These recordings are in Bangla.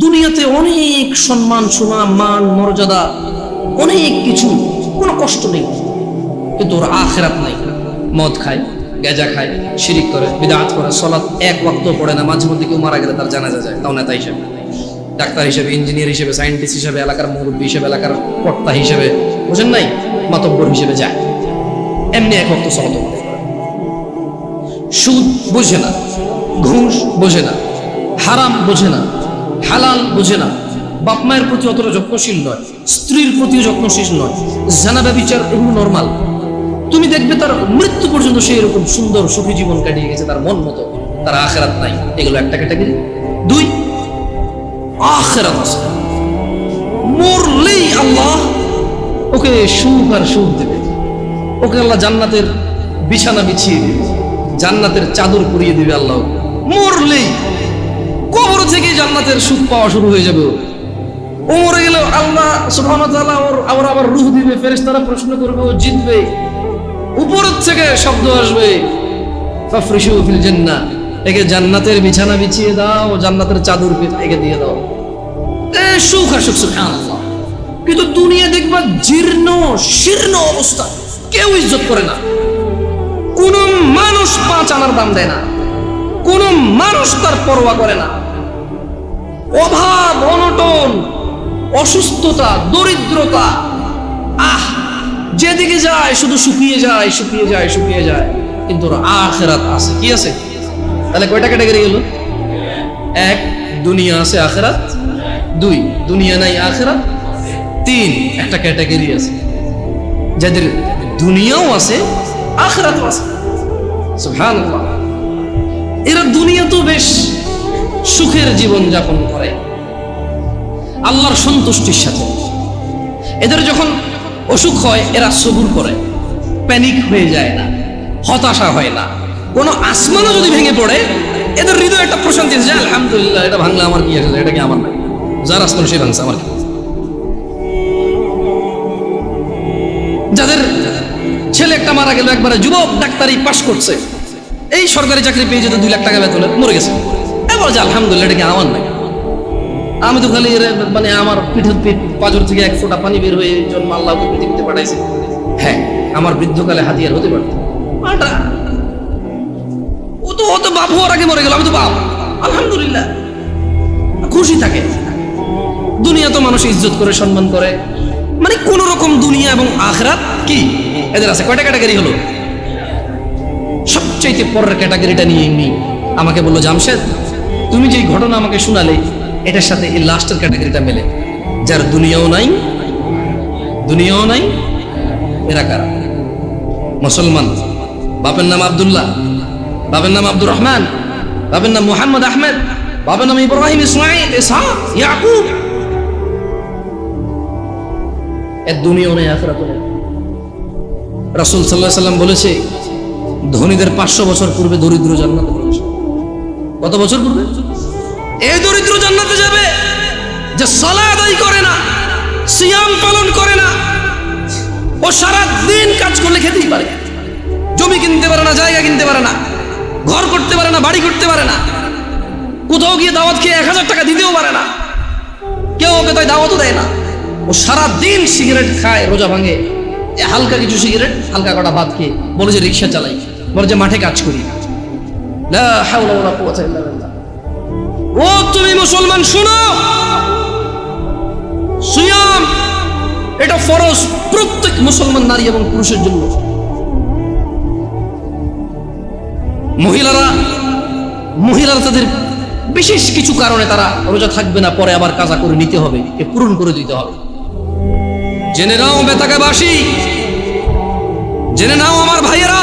দুনিয়াতে অনেক সম্মান, সুনাম, মান, মর্যাদা, অনেক কিছু, কোনো কষ্ট নেই। কিন্তু ওর আখেরাত নাই। মদ খায়, গেজা খায়, শিরিক করে, বিদাত করে, সলাৎ এক ওয়াক্ত পড়ে না, মাঝে মধ্যে কেউ মারা গেলে তার জানাজা যায়। তাও নেতা হিসেবে। ডাক্তার হিসেবে, ইঞ্জিনিয়ার হিসেবে, সায়েন্টিস্ট হিসেবে, এলাকার মুরব্বী হিসেবে, এলাকার কর্তা হিসেবে, বুঝেন নাই? মাতব্বর হিসেবে যায়। এমনি এক ওয়াক্ত সলাৎ সুদ বোঝে না, ঘুষ বোঝে না, হারাম বোঝে না। হালাল বোঝে না। বাপ মায়ের প্রতি অতটা যত্নশীল নয়, স্ত্রীর প্রতিও যত্নশীল নয়। জানা ব্যবচার এগুলো নর্মাল তুমি দেখবে তার মৃত্যু পর্যন্ত সে এরকম সুন্দর সুখী জীবন কাটিয়ে গেছে, তার মন মতো। তার আখেরাত নাই। এগুলো একটা ক্যাটাগরি দুই, আখেরাত আছে। মরলেই আল্লাহ ওকে সুখ আর সুখ দেবে। ওকে আল্লাহ জান্নাতের বিছানা বিছিয়ে দেবে। জান্নাতের চাদর পরিয়ে দিবে আল্লাহ। মরলেই কবর থেকে জান্নাতের সুখ পাওয়া শুরু হয়ে যাবে। ওর। ও মরে গেলে আল্লাহ সুবহানাহু ওর আবার আবার রূহ দিবে, ফেরেশতারা প্রশ্ন করবে ও জিতবে। উপর থেকে শব্দ আসবে, ফাফরিশু ফিল জান্নাহ। একে জান্নাতের বিছানা বিছিয়ে দাও, জান্নাতের চাদর একে দিয়ে দাও। এ সুখ আর সুখ সুবহানাল্লাহ। কিন্তু দুনিয়া দেখবা জীর্ণ, শীর্ণ অবস্থা। কেউ ইজ্জত করে না। কোন মানুষ পাঁচ আনার দাম দেয় না। কোন মানুষ তার পরোয়া করে না। অভাব, অনটন, অসুস্থতা, দরিদ্রতা, আহ, যেদিকে যায় শুধু শুকিয়ে যায় শুকিয়ে যায় শুকিয়ে যায়। কিন্তু আখেরাত আছে। কি আছে? তাহলে কয়টা ক্যাটাগরি গেল? এক, দুনিয়া আছে, আখেরাত। দুই, দুনিয়া নাই, আখেরাত। তিন, একটা ক্যাটাগরি আছে। যাদের দুনিয়াও আছে, আখেরাতও আছে। এরা দুনিয়া তো বেশ সুখের জীবন যাপন করে। আল্লাহর সন্তুষ্টির সাথে। এদের যখন অসুখ হয়, এরা সবুর করে। প্যানিক হয়ে যায় না, হতাশা হয় না। কোনো আসমানও যদি ভেঙে পড়ে, এদের হৃদয় একটা প্রশান্তি আছে আলহামদুলিল্লাহ, এটা ভাঙলে আমার কি আছে এটা কি আমার না? যার আসমান সে ভাঙছে, আমার কি? যাদের ছেলে একটা মারা গেল, একবারে যুবক ডাক্তারি পাশ করছে, এই সরকারি চাকরি পেয়ে যেতে দুই লাখ টাকা বেতনে মরে গেছে। যে আলহামদুলিল্লাহ, এটা কি আমার নাই আমি তো খালি মানে আমার পিঠের পিঠ থেকে এক ফোঁটা পানি বের হয়ে জন্ম আল্লাহকে পৃথিবীতে পাঠাইছে। হ্যাঁ আমার বৃদ্ধকালে হাতিয়ার হতে পারত। ও তো ও তো বাপ হওয়ার আগে মরে গেল, আমি তো বাপ। আলহামদুলিল্লাহ। খুশি থাকে। দুনিয়া তো মানুষ ইজ্জত করে, সম্মান করে। মানে কোন রকম দুনিয়া এবং আখরাত কি? এদের আছে কয়টা ক্যাটাগরি হলো? সবচাইতে পরের ক্যাটাগরিটা নিয়ে এমনি আমাকে বলল, জামশেদ তুমি যে ঘটনা আমাকে শোনালে, এটার সাথে এই লাস্টের ক্যাটাগরিটা মেলে। যার দুনিয়াও নাই দুনিয়াও নাই, এরা কারা? মুসলমান। বাপের নাম আব্দুল্লাহ, বাপের নাম আব্দুর রহমান, বাপের নাম মোহাম্মদ আহমেদ, বাপের নাম ইব্রাহিম ইসমাইল ইসহাক, ইয়াকুব। এর দুনিয়াও নেই, আখরাতও নেই। রাসূল সাল্লাল্লাহু আলাইহি সাল্লাম বলেছে, ধনীদের পাঁচশো বছর পূর্বে দরিদ্র জান্নাতে প্রবেশ। কত বছর পূর্বে এই দরিদ্র জান্নাতে যাবে যে সালা আদায় করে না, সিয়াম পালন করে না, ও সারা দিন কাজ করলে খেতেই পারে। জমি কিনতে পারে না, জায়গা কিনতে পারে না, ঘর করতে পারে না, বাড়ি করতে পারে না, কোথাও গিয়ে দাওয়াত খেয়ে এক হাজার টাকা দিতেও পারে না। কেউ ওকে তাই দাওয়াতও দেয় না। ও সারা দিন সিগারেট খায়, রোজা ভাঙে। হালকা কিছু সিগারেট, হালকা কটা ভাত খেয়ে বলে যে রিক্সা চালাই। বলে যে মাঠে কাজ করি। ও, তুমি মুসলমান, শুনো। সিয়াম, এটা ফরজ প্রত্যেক মুসলমান নারী এবং পুরুষের জন্য। মহিলারা মহিলারা তাদের বিশেষ কিছু কারণে তারা রোজা থাকবে না, পরে আবার কাজা করে নিতে হবে, এ পূরণ করে দিতে হবে। জেনে নাও বেতাকাবাসী জেনে নাও, আমার ভাইয়েরা।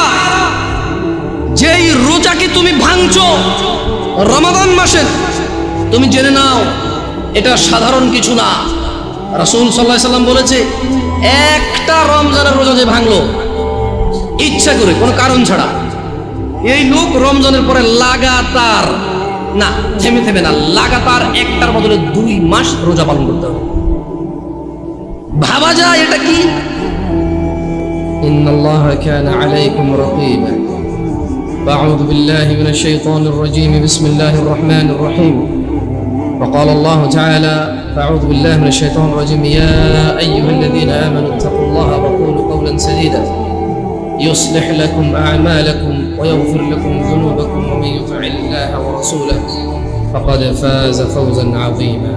যেই রোজাকে তুমি ভাঙছো? রমাদান মাসে? তুমি জেনে নাও, এটা সাধারণ কিছু না। রাসুল সাল্লাহ সাল্লাম বলেছে, একটা রমজানের রোজা যে ভাঙলো, ইচ্ছা করে, কোনো কারণ ছাড়া। এই লোক রমজানের পরে লাগাতার, না, থেমে থেমে না, লাগাতার একটার বদলে দুই মাস রোজা পালন করতে হবে। ভাবা যায় এটা কি? ইন্নাল্লাহ কানা আলাইকুম রাকিবা। فأعوذ بالله من الشيطان الرجيم بسم الله الرحمن الرحيم وقال الله تعالى أعوذ بالله من الشيطان الرجيم يا أيها الذين آمنوا اتقوا الله وقولوا قولا سديدا يصلح لكم أعمالكم ويغفر لكم ذنوبكم ومن يطع الله ورسوله فقد فاز فوزا عظيما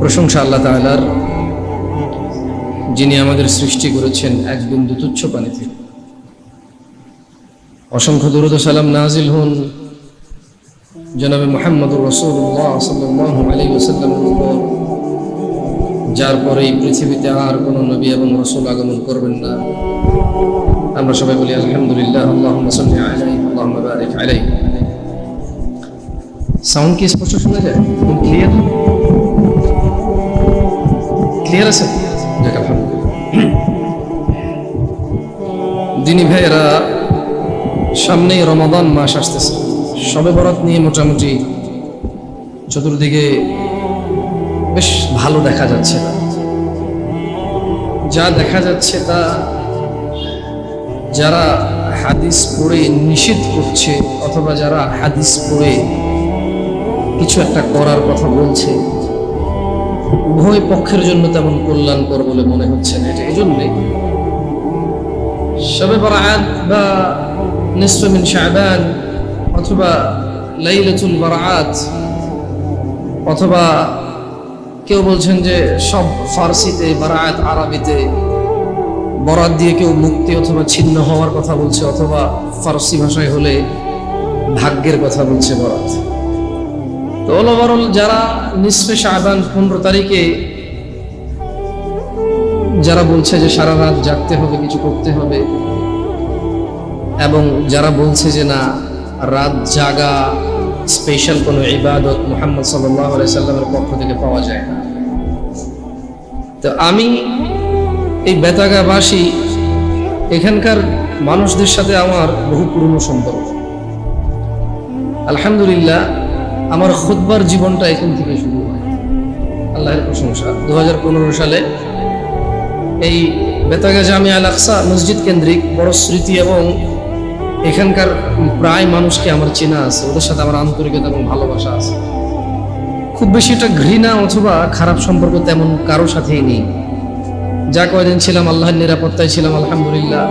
প্রশংসা আল্লাহ তাআলার যিনি আমাদের সৃষ্টি করেছেন এক বিন্দু তুচ্ছ পানি থেকে অসংখ্য দুরুদ সালাম নাজিল হন জনাবে মোহাম্মদুর রসুল্লাহ সাল্লাহ আলী ওসাল্লামের উপর, যার পরে এই পৃথিবীতে আর কোনো নবী এবং রসুল আগমন করবেন না। আমরা সবাই বলি, আলহামদুলিল্লাহ আল্লাহ আলাই আল্লাহ বারিক আলাই সাউন্ড কি স্পষ্ট শোনা যায়? ক্লিয়ার ক্লিয়ার আছে? যাক, আলহামদুলিল্লাহ। দিনী ভাইয়েরা সামনেই রমাদান মাস আসতেছে। সবে বরাত নিয়ে মোটামুটি চতুর্দিকে বেশ ভালো দেখা যাচ্ছে। যা দেখা যাচ্ছে তা যারা হাদিস পড়ে নিষেধ করছে অথবা যারা হাদিস পড়ে কিছু একটা করার কথা বলছে, উভয় পক্ষের জন্য তেমন কল্যাণকর বলে মনে হচ্ছে না। এটা এই জন্যে শবে বরাত বা নিসফ মিন শাবান অথবা লাইলাতুল বারাত, অথবা কেউ বলছেন যে সব ফার্সিতে, বারাত আরবিতে বরাত দিয়ে কেউ মুক্তি অথবা ছিন্ন হওয়ার কথা বলছে, অথবা ফার্সি ভাষায় হলে ভাগ্যের কথা বলছে বরাত। তো ওভারঅল যারা নিসফে শাহবান পনেরো তারিখে যারা বলছে যে সারা রাত জাগতে হবে, কিছু করতে হবে এবং যারা বলছে যে না, রাত জাগা স্পেশাল কোনো ইবাদত মুহাম্মদ সাল্লাহ সাল্লামের পক্ষ থেকে পাওয়া যায় না। তো আমি এই বেতাগাবাসী, এখানকার মানুষদের সাথে আমার বহু পুরনো সম্পর্ক। আলহামদুলিল্লাহ, আমার খুদ্বার জীবনটা এখান থেকে শুরু হয়। আল্লাহের প্রশংসা। দু হাজার পনেরো সালে এই বেতাগা জামিয়া আল আকসা মসজিদ কেন্দ্রিক বড় স্মৃতি এবং এখানকার প্রায় মানুষকে আমার চেনা আছে, ওদের সাথে আমার আন্তরিকতা এবং ভালোবাসা আছে। খুব বেশি একটা ঘৃণা অথবা খারাপ সম্পর্ক তেমন কারও সাথেই নেই। যা কয়দিন ছিলাম আল্লাহর নিরাপত্তায় ছিলাম, আলহামদুলিল্লাহ।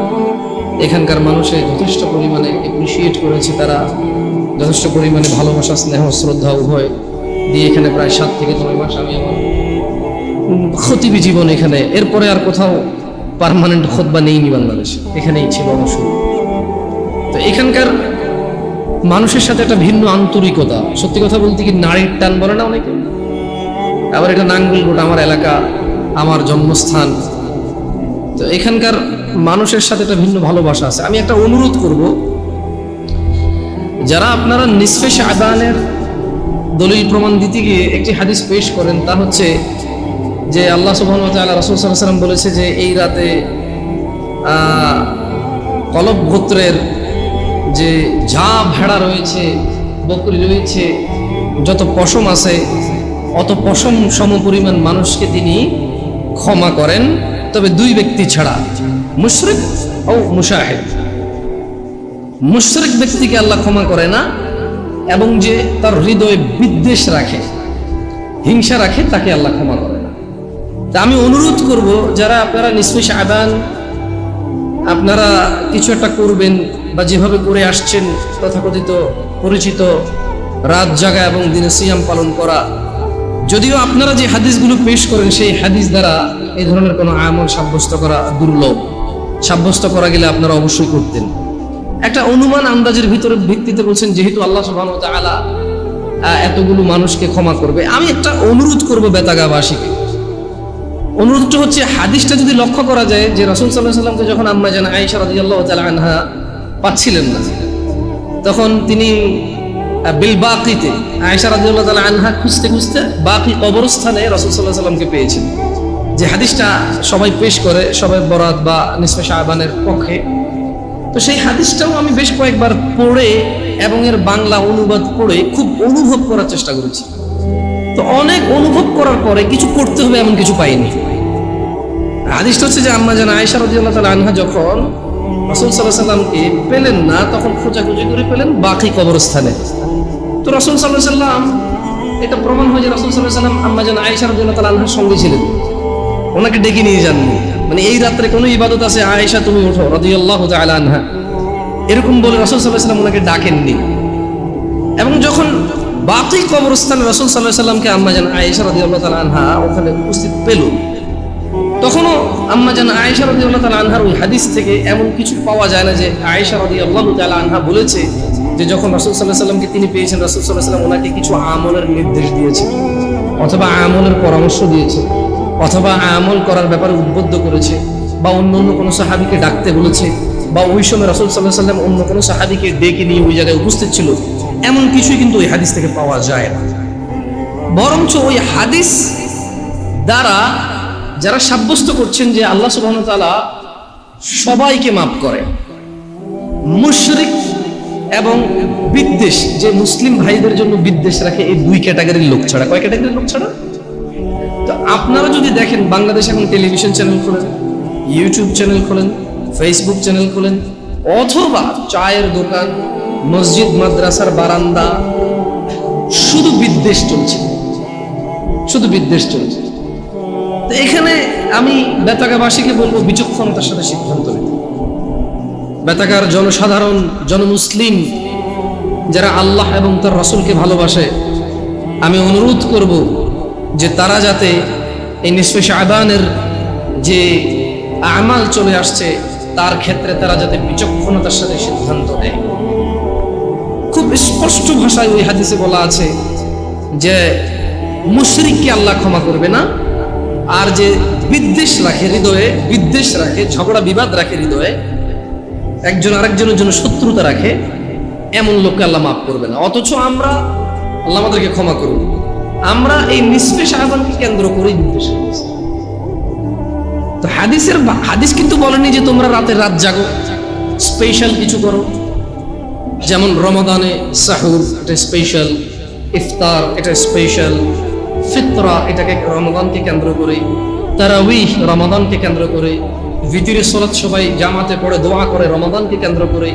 এখানকার মানুষে যথেষ্ট পরিমাণে এপ্রিসিয়েট করেছে তারা, যথেষ্ট পরিমাণে ভালোবাসা, স্নেহ, শ্রদ্ধা উভয় দিয়ে এখানে প্রায় সাত থেকে নয় মাস আমি আমার খতিবি জীবন এখানে। এরপরে আর কোথাও পারমানেন্ট খোদবা নেইনি বাংলাদেশে। এখানেই ছিল আমার তো এখানকার মানুষের সাথে একটা ভিন্ন আন্তরিকতা। সত্যি কথা বলতে কি নারীর টান বলে না অনেকে? আবার এটা নাঙ্গলকোট আমার এলাকা, আমার জন্মস্থান। তো এখানকার মানুষের সাথে একটা ভিন্ন ভালোবাসা আছে। আমি একটা অনুরোধ করব, যারা আপনারা নিসফে শাহবানের দলিল প্রমাণ দিতে গিয়ে একটি হাদিস পেশ করেন, তা হচ্ছে যে আল্লাহ সুবহান রাসুল সাল্লাম বলেছে যে এই রাতে কলব গোত্রের যে যা ভেড়া রয়েছে বকরি রয়েছে, যত পশম আছে, অত পশম সম পরিমাণ মানুষকে তিনি ক্ষমা করেন। তবে দুই ব্যক্তি ছাড়া, মুশরিক ও মুশাহেদ। মুশরিক ব্যক্তিকে আল্লাহ ক্ষমা করে না, এবং যে তার হৃদয়ে বিদ্বেষ রাখে, হিংসা রাখে, তাকে আল্লাহ ক্ষমা করে না। তা আমি অনুরোধ করব, যারা আপনারা নিসমিশ আদান আপনারা কিছু একটা করবেন বা যেভাবে করে আসছেন তথাকথিত পরিচিত রাত জাগা এবং দিনে সিয়াম পালন করা। যদিও আপনারা যে হাদিসগুলো পেশ করেন, সেই হাদিস দ্বারা এই ধরনের কোনো আমল সাব্যস্ত করা দুর্লভ। সাব্যস্ত করা গেলে আপনারা অবশ্যই করতেন। একটা অনুমান আন্দাজের ভিতরে ভিত্তিতে বলছেন, যেহেতু আল্লাহ সুবহান তাআলা এতগুলো মানুষকে ক্ষমা করবে। আমি একটা অনুরোধ করব বেতাগাবাসীকে। অনুরোধটা হচ্ছে হাদিসটা যদি লক্ষ্য করা যায় যে রসুল সাল্লাহ সাল্লামকে যখন আম্মা জান আয়েশা রাদিয়াল্লাহু তাআলা আনহা পাচ্ছিলেন না, তখন তিনি বিল বাকিতে আয়েশা রাদিয়াল্লাহু তাআলা আনহা খুঁজতে খুঁজতে বাকি কবরস্থানে রসুল সাল্লাহ সাল্লামকে পেয়েছেন। যে হাদিসটা সবাই পেশ করে, সবাই বরাত বা নিসফে শাহবানের পক্ষে। তো সেই হাদিসটাও আমি বেশ কয়েকবার পড়ে এবং এর বাংলা অনুবাদ পড়ে খুব অনুভব করার চেষ্টা করেছি। তো অনেক অনুভব করার পরে কিছু করতে হবে এমন কিছু পাইনি। হাদিসটা হচ্ছে যে আম্মা জান আয়েশা রাদিয়াল্লাহু তাআলা আনহা যখন রাসূল আলাইহি সাল্লামকে পেলেন না, তখন খোঁজাখুঁজি করে পেলেন বাকি কবরস্থানে। তো রসুল আলাইহি সাল্লাম এটা প্রমাণ হয় যে রসুল সাল্লাহ সাল্লাম আম্মা যেন আয়েশা রাদিয়াল্লাহু তাআলা আনহার সঙ্গে ছিলেন। ওনাকে ডেকে নিয়ে যাননি। মানে এই রাত্রে কোনো ইবাদত আছে? আয়েশা, তুমি ওঠো রাদিয়াল্লাহু তাআলা আনহা। এরকম বলে রসুল সাল্লাহ সাল্লাম ওনাকে ডাকেননি। এবং যখন বাকি কবরস্থানে রসুল সাল্লাহ সাল্লামকে আম্মা যেন আয়েশা রাদিয়াল্লাহু তাআলা আনহা ওখানে উপস্থিত পেল তখনও আম্মা জান আয়েশা রাদিয়াল্লাহু তাআলা আনহার ওই হাদিস থেকে এমন কিছু পাওয়া যায় না যে আয়েশা রদি আল্লাহ তাআলা আনহা বলেছে যে যখন রাসূল আলাইহি সাল্লামকে তিনি পেয়েছেন, রাসূল আলাইহি সাল্লাম ওনাকে কিছু আমলের নির্দেশ দিয়েছে অথবা আমলের পরামর্শ দিয়েছে, অথবা আমল করার ব্যাপারে উদ্বুদ্ধ করেছে, বা অন্য অন্য কোনো সাহাবিকে ডাকতে বলেছে, বা ওই সময় রাসূল আলাইহি সাল্লাম অন্য কোনো সাহাবীকে ডেকে নিয়ে ওই জায়গায় উপস্থিত ছিল, এমন কিছুই কিন্তু ওই হাদিস থেকে পাওয়া যায় না। বরঞ্চ ওই হাদিস দ্বারা যারা সাব্যস্ত করছেন যে আল্লাহ সুবহানাহু ওয়া তাআলা সবাইকে মাফ করে, মুশরিক এবং বিদ্বেষ, যে মুসলিম ভাইদের জন্য বিদ্বেষ রাখে, এই দুই ক্যাটাগরির লোক ছাড়া। কয় ক্যাটাগরির লোক ছাড়া? তো আপনারা যদি দেখেন, বাংলাদেশ এখন টেলিভিশন চ্যানেল খোলেন, ইউটিউব চ্যানেল খোলেন, ফেসবুক চ্যানেল খোলেন, অথবা চায়ের দোকান, মসজিদ, মাদ্রাসার বারান্দা, শুধু বিদ্বেষ চলছে। শুধু বিদ্বেষ চলছে। তো এখানে আমি বেতাগাবাসীকে বলব বিচক্ষণতার সাথে সিদ্ধান্ত নিতে। বেতাগার জনসাধারণ, জনমুসলিম, যারা আল্লাহ এবং তার রসুলকে ভালোবাসে, আমি অনুরোধ করব যে তারা যাতে এই নিঃশ্বেষ আদানের যে আমাল চলে আসছে, তার ক্ষেত্রে তারা যাতে বিচক্ষণতার সাথে সিদ্ধান্ত নেয়। খুব স্পষ্ট ভাষায় ওই হাদিসে বলা আছে যে মুশরিককে আল্লাহ ক্ষমা করবে না আর যে বিদ্বেষ রাখে হৃদয়ে, বিদ্বেষ রাখে, ঝগড়া, বিবাদ রাখে হৃদয়ে, একজন আরেকজনের জন্য শত্রুতা রাখে, এমন লোককে আল্লাহ মাফ করবে না। অথচ আমরা, আল্লাহ আমাদেরকে ক্ষমা করুন। আমরা এই নিষ্পেষ আহ্বানকে কেন্দ্র বিদ্বেষ তো হাদিসের হাদিস কিন্তু বলেনি যে তোমরা রাতে রাত জাগো স্পেশাল কিছু করো। যেমন রমাদানে সাহুর, এটা স্পেশাল ইফতার, এটা স্পেশাল ফিতরা এটাকে রমাদানকে কেন্দ্র করে তারাউইহ রমাদানকে কেন্দ্র করে, ভিতরে সলাৎ সবাই জামাতে পড়ে দোয়া করে রমাদানকে কেন্দ্র করে,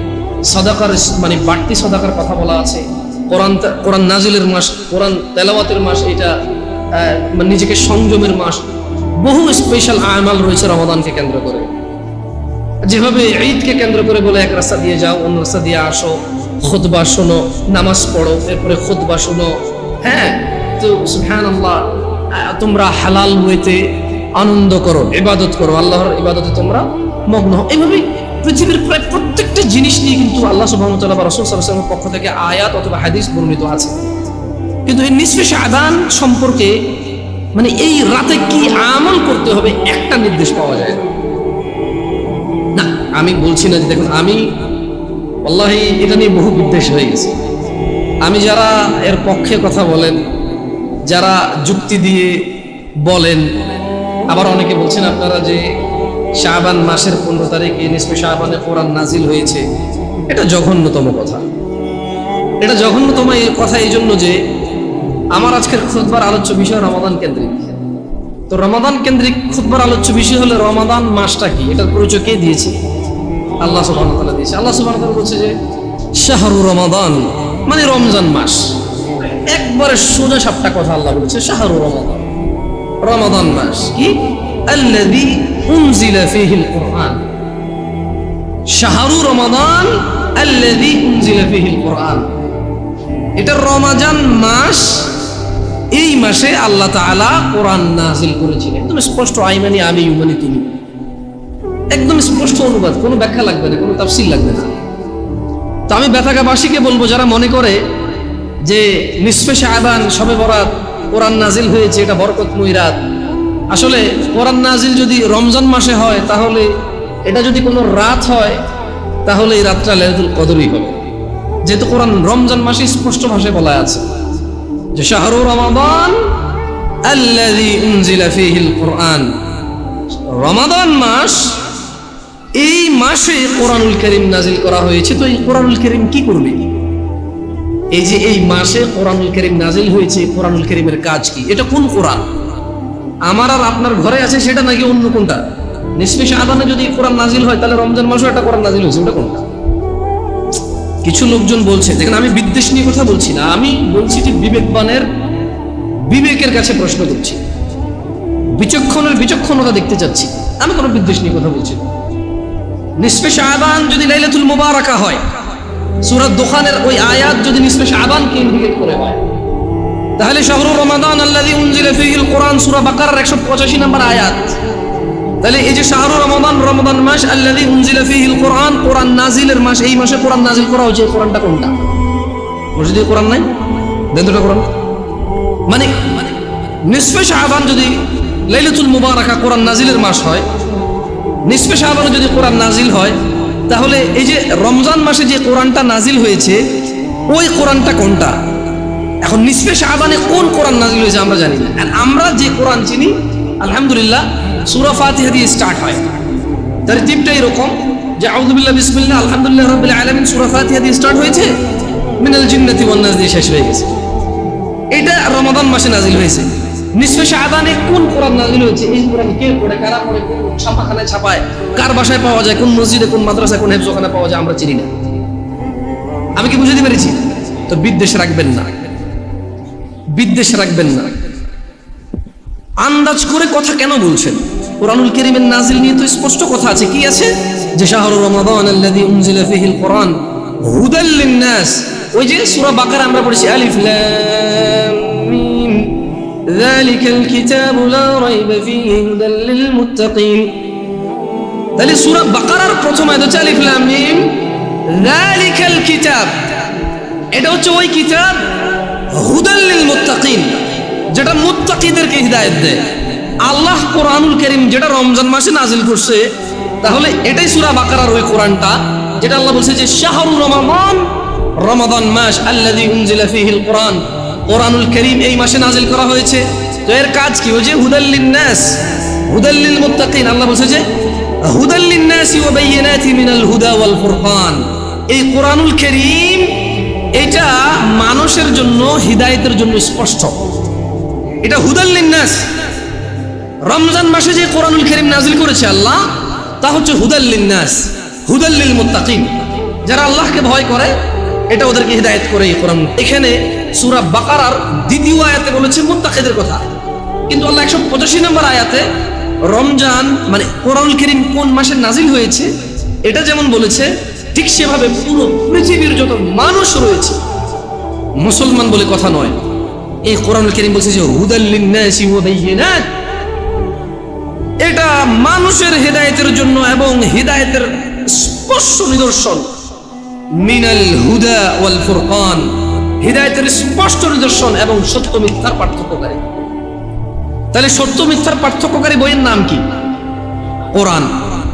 সদাকার মানে বাড়তি সদাকার কথা বলা আছে। কোরআন কোরআন নাজিলের মাস, কোরআন তেলাওয়াতের মাস এটা মানে নিজেকে সংযমের মাস। বহু স্পেশাল আমাল রয়েছে রমাদানকে কেন্দ্র করে। যেভাবে ঈদকে কেন্দ্র করে বলে এক রাস্তা দিয়ে যাও, অন্য রাস্তা দিয়ে আসো, খুতবা শোনো, নামাজ পড়ো, এরপরে খুতবা শোনো হ্যাঁ তো সুবহান আল্লাহ তোমরা হালাল ওয়েতে আনন্দ করো, ইবাদত করো, আল্লাহর ইবাদতে তোমরা মগ্ন হও। এইভাবে পৃথিবীর প্রায় প্রত্যেকটা জিনিস নিয়ে কিন্তু আল্লাহ তাআলা বা রাসূল ওয়াসাল্লামের পক্ষ থেকে আয়াত অথবা হাদিস বর্ণিত আছে। কিন্তু এই নিঃশেষ আদান সম্পর্কে মানে এই রাতে কি আমল করতে হবে একটা নির্দেশ পাওয়া যায় না। আমি বলছি না যে দেখুন, আমি আল্লাহ এটা নিয়ে বহু বিদ্বেষ হয়ে গেছে। আমি যারা এর পক্ষে কথা বলেন যারা যুক্তি দিয়ে বলেন, আবার অনেকে বলছেন আপনারা যে শাহবান মাসের পনেরো তারিখে নিসবে শাহবানে কোরআন নাজিল হয়েছে, এটা জঘন্যতম কথা। এটা জঘন্যতম এই কথা এই জন্য যে আমার আজকের খুতবার আলোচ্য বিষয় রমাদান কেন্দ্রিক। তো রমাদান কেন্দ্রিক খুতবার আলোচ্য বিষয় হলো রমাদান মাসটা কি? এটার পরিচয় কে দিয়েছে? আল্লাহ ওয়া দিয়েছে। আল্লাহ ওয়া বলছে যে শাহরু রমাদান মানে রমজান মাস। একবারে সোজা সাপটা কথা আল্লাহ বলেছে, শাহরু রমাদান। রমাদান মাস। কি? আল্লাযী উনজিলা ফীহিল কুরআন। শাহরু রমাদান, আল্লাযী উনজিলা ফীহিল কুরআন। এটা রমাজান মাস, এই মাসে আল্লাহ তাআলা কোরআন নাজিল করেছিলেন। একদম স্পষ্ট, আইমানি, আমি, ইউমানি, তুমি। একদম স্পষ্ট অনুবাদ, কোনো ব্যাখ্যা লাগবে না, কোনো তাফসিল লাগবে না। তো আমি বেতাকাবাসীকে বলব, যারা মনে করে যে নিঃশ্বেষ আবান সবে বরাত কোরআন নাজিল হয়েছে, এটা বরকতময় রাত। আসলে কোরআন নাজিল যদি রমজান মাসে হয়, তাহলে এটা যদি কোনো রাত হয়, তাহলে এই রাতটা লেলাতুল কদরই হবে। যেহেতু কোরআন রমজান মাসে স্পষ্ট ভাষায় বলা আছে যে, শাহরু রমাদান কুরআন। রমাদান মাস, এই মাসে কোরআনুল করিম নাজিল করা হয়েছে, তো এই কোরআনুল করিম কি করবে? এই যে এই মাসে কোরআনুল করিম নাজিল হয়েছে, কোরআনুল করিমের কাজ কি? এটা কোন কোরআন? আমার আর আপনার ঘরে আছে সেটা নাকি অন্য কোনটা? নিষ্পেষ আদানে যদি কোরআন নাজিল হয়, তাহলে রমজান একটা কোরআন নাজিল হয়েছে, ওটা কোনটা? কিছু লোকজন বলছে আমি বিদ্বেষ নিয়ে কথা বলছি না, আমি বলছি যে বিবেকবানের, বিবেকের কাছে প্রশ্ন করছি। বিচক্ষণের বিচক্ষণতা দেখতে চাচ্ছি। আমি কোনো বিদ্বেষ নিয়ে কথা বলছি না। নিসফে শাহবান যদি লাইলাতুল মুবারাকা হয় সূরা দোকানের ওই আয়াত যদি নিসফে শাহবানকে ইন্ডিকেট করে হয়। তাহলে শাহরুর রমাদান আল্লাযী উনজিলা ফীহিল কোরআন সূরা বাকারার 185 নম্বর আয়াত। তাহলে এই যে শাহরুর রমাদান রমাদান মাস, আল্লাযী উনজিলা ফীহিল কোরআন কোরআন নাজিলের মাস, এই মাসে কোরআন নাজিল করা হয়েছে কোরআনটা কোনটা? মসজিদে কোরআন নাই? দেন দুটো কোরআন। মানে নিসফে শাহবান যদি লাইলাতুল মুবারাকা কোরআন নাজিলের মাস হয় নিসফে শাহবানে যদি কোরআন নাজিল হয় তাহলে এই যে রমজান মাসে যে কোরআনটা নাজিল হয়েছে, ওই কোরআনটা কোনটা? এখন নিসফে শাহবানে কোন কোরআন নাজিল হয়েছে আমরা জানি না। আমরা যে কোরআন চিনি, আলহামদুলিল্লাহ, সূরা ফাতিহা দিয়ে স্টার্ট হয়। তার টিপটা এরকম যে, আউযুবিল্লাহ বিসমিল্লাহ, আলহামদুলিল্লাহ রাব্বিল আলামিন, সূরা ফাতিহা দিয়ে স্টার্ট হয়েছে, মিনাল জিন্নাতি ওয়ান নাস দিয়ে শেষ হয়ে গেছে। এটা রমাদান মাসে নাজিল হয়েছে। নিসফে শাহবানে কোন কোরআন নাজিল হয়েছে? এই কোরআন কে পড়ে, কারা পড়ে, কোন ছাপাখানায় ছাপায়, কার বাসায় পাওয়া যায়, কোন মসজিদে, কোন মাদ্রাসায়, কোন হেফজখানে পাওয়া যায়, আমরা চিনি না। আমি কি বুঝতে পেরেছি? তো বিদ্বেষ রাখবেন না। বিদ্বেষ রাখবেন না। আন্দাজ করে কথা কেন বলছেন? কোরআনুল কারীমের নাজিল নিয়ে তো স্পষ্ট কথা আছে। কি আছে? যে শাহরুর রমাদান আল্লাযী উনজিলা ফীহিল কোরআন হুদাল লিন-নাস ওই যে সূরা বাকারা আমরা পড়েছি, আলিফ লাম। কিতাবু লা রাইবা ফীহি হুদাল লিল মুত্তাকিন তাহলে সূরা বাকারার প্রথম আয়াত হচ্ছে আলিফ লাম মিম। যালিকাল কিতাব। এটা হচ্ছে ওই কিতাব হুদাল লিল মুত্তাকিন যেটা মুত্তাকিদেরকে হিদায়াত দেয়। আল্লাহ কোরআনুল করিম যেটা রমজান মাসে নাজিল করছে, তাহলে এটাই সূরা বাকারার ওই কোরআনটা, যেটা আল্লাহ বলছে যে শাহরুর রমাদান রমাদান মাস আল্লাযী উনজিলা ফীহিল কোরআন। কোরআনুল করিম এই মাসে নাজিল করা হয়েছে। তো এর কাজ কি? ওই যে হুদাল্লিন নাস হুদাল্লিল মুত্তাকিন। আল্লাহ বলছে যে হুদাল্লিন নাসি ওয়া বাইয়িনাতি মিনাল হুদা ওয়াল ফুরকান। এই কোরআনুল করিম, এটা মানুষের জন্য, হিদায়তের জন্য স্পষ্ট। এটা হুদাল্লিন নাস রমজান মাসে যে কোরআনুল করিম নাজিল করেছে আল্লাহ, তা হচ্ছে হুদাল্লিন নাস হুদাল্লিল মুত্তাকিন। যারা আল্লাহকে ভয় করে এটা ওদেরকে হিদায়ত করে এই কোরআন। এখানে সূরা বাকারার দ্বিতীয় আয়াতে বলেছে মুত্তাকিদের কথা। কিন্তু আল্লাহ একশো পঁচাশি নম্বর আয়াতে রমজান মানে কোরআনুল করিম কোন মাসে নাজিল হয়েছে, এটা যেমন বলেছে, ঠিক সেভাবে পুরো পৃথিবীর যত মানুষ রয়েছে, মুসলমান বলে কথা নয়। এই কোরআন করিম বলছে যে হুদাল্লিন এটা মানুষের হেদায়েতের জন্য এবং হেদায়েতের স্পষ্ট নিদর্শন। মিনাল হুদা ওয়াল ফুরকান। হেদায়েতের স্পষ্ট নিদর্শন এবং সত্য মিথ্যার পার্থক্যকারী। তাহলে সত্য মিথ্যার পার্থক্যকারী বইয়ের নাম কি? কোরআন।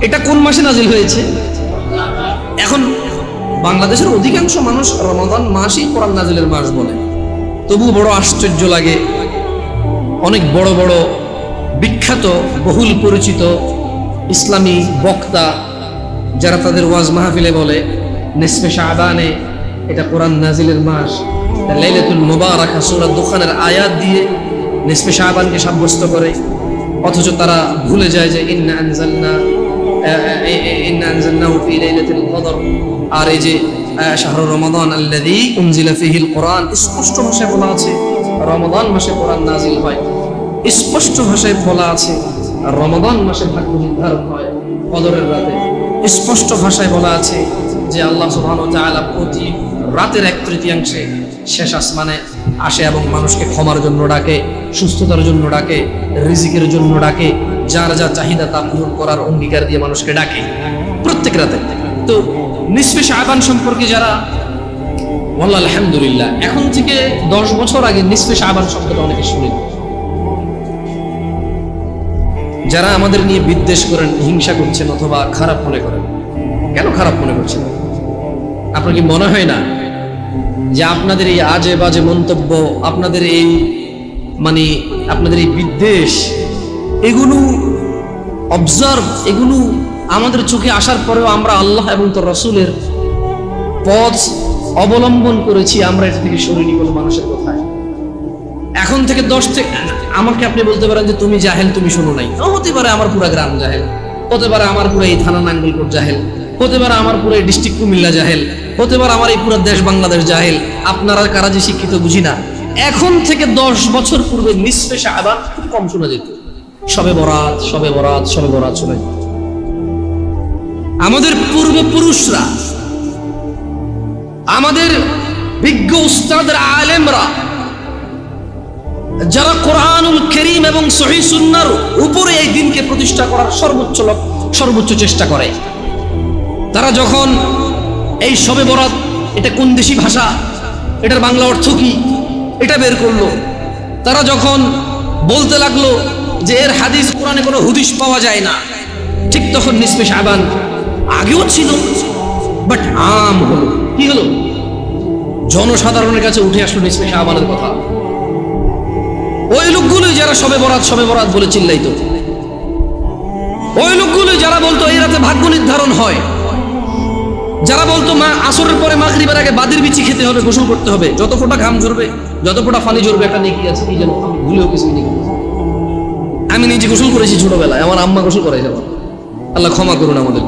এটা কোন মাসে নাজিল হয়েছে? এখন বাংলাদেশের অধিকাংশ মানুষ রমাদান মাসই কোরআন নাজিলের মাস বলে। তবু বড় আশ্চর্য লাগে। অনেক বড় বড় বিখ্যাত, বহুল পরিচিত ইসলামী বক্তা, যারা তাদের ওয়াজ মাহফিলে বলে নেসফে শাহবানে এটা কোরআন নাজিলের মাস। লাইলাতুল মুবারাকা, সূরা দোকানের আয়াত দিয়ে নেসফে শাহবানকে সাব্যস্ত করে। অথচ তারা ভুলে যায় যে ইন্না আনজালনা ইন্না আনজালনাহু ফি লাইলাতুল কদর। আর এই যে শাহরু রমাদান আল্লাযী উনজিলা ফীহিল কোরআন, স্পষ্ট ভাষায় বলা আছে, রমাদান মাসে কোরআন নাজিল হয়। স্পষ্ট ভাষায় বলা আছে, রমাদান মাসে ভাগ্য নির্ধারণ হয় কদরের রাতে। স্পষ্ট ভাষায় বলা আছে যে আল্লাহ ওয়া প্রতি রাতের এক তৃতীয়াংশে শেষ আসমানে আসে এবং মানুষকে ক্ষমার জন্য ডাকে, সুস্থতার জন্য ডাকে, রিজিকের জন্য ডাকে, যার যা চাহিদা তা পূরণ করার অঙ্গীকার দিয়ে মানুষকে ডাকে প্রত্যেক রাতে। তো নিসফে শাহবান সম্পর্কে যারা, ওয়াল্লাহ আলহামদুলিল্লাহ, এখন থেকে দশ বছর আগে নিসফে শাহবান শব্দটা অনেকে শুনি যারা আমাদের নিয়ে বিদ্বেষ করেন, হিংসা করছেন অথবা খারাপ মনে করেন, কেন খারাপ মনে করছেন? আপনার কি মনে হয় না যে আপনাদের এই আজে বাজে মন্তব্য, আপনাদের এই মানে আপনাদের এই বিদ্বেষ, এগুলো অবজার্ভ এগুলো আমাদের চোখে আসার পরেও আমরা আল্লাহ এবং তোর রসুলের পথ অবলম্বন করেছি, আমরা এটা থেকে সরিনি কোনো মানুষের কথায়। এখন থেকে দশ থেকে, আমাকে আপনি বলতে পারেন যে তুমি জাহেল, তুমি শোনো নাই। হতে পারে আমার পুরা গ্রাম জাহেল, হতে পারে আমার পুরো এই থানা নাঙ্গলকোট জাহেল, হতে পারে আমার পুরো এই ডিস্ট্রিক্ট কুমিল্লা জাহেল। হতে পারে আমার এই পুরো দেশ বাংলাদেশ জাহেল। আপনারা কারা যে শিক্ষিত বুঝি না। এখন থেকে দশ বছর পূর্বে নিসফে শাহবান খুব কম শোনা যেত। সবে বরাত সবে বরাত সবে বরাত শোনা যেত। আমাদের পূর্বপুরুষরা, আমাদের বিজ্ঞ উস্তাদের আলেমরা, যারা কোরআনুল করিম এবং সহি সুন্নার উপরে এই দিনকে প্রতিষ্ঠা করার সর্বোচ্চ সর্বোচ্চ চেষ্টা করে, তারা যখন এই সবে বরাত, এটা কোন দেশি ভাষা? এটার বাংলা অর্থ কি? এটা বের করল। তারা যখন বলতে লাগল যে এর হাদিস কোরআনে কোনো হুদিস পাওয়া যায় না, ঠিক তখন নিসবে সাবান আগেও ছিল, বাট আম হলো। কি হলো? জনসাধারণের কাছে উঠে আসলো নিসবে সাবানের কথা। ওই লোকগুলোই যারা সবে বরাত সবে বরাত বলে চিল্লাইতো। ওই লোকগুলোই যারা বলতো, এই রাতে ভাগ্য নির্ধারণ হয়। যারা বলতো মা, আসরের পরে মা গরিবের আগে বাদির বিচি খেতে হবে, গোসল করতে হবে, যত ফোটা ঘাম ঝরবে, যত ফোটা পানি ঝরবে, একটা নেকি আছে, কি জানো আমি ভুলেও কিছু নেকি আমি নিজে গোসল করেছি ছোটবেলায়, আমার আম্মা গোসল করেছে আমার। আল্লাহ ক্ষমা করুন আমাদের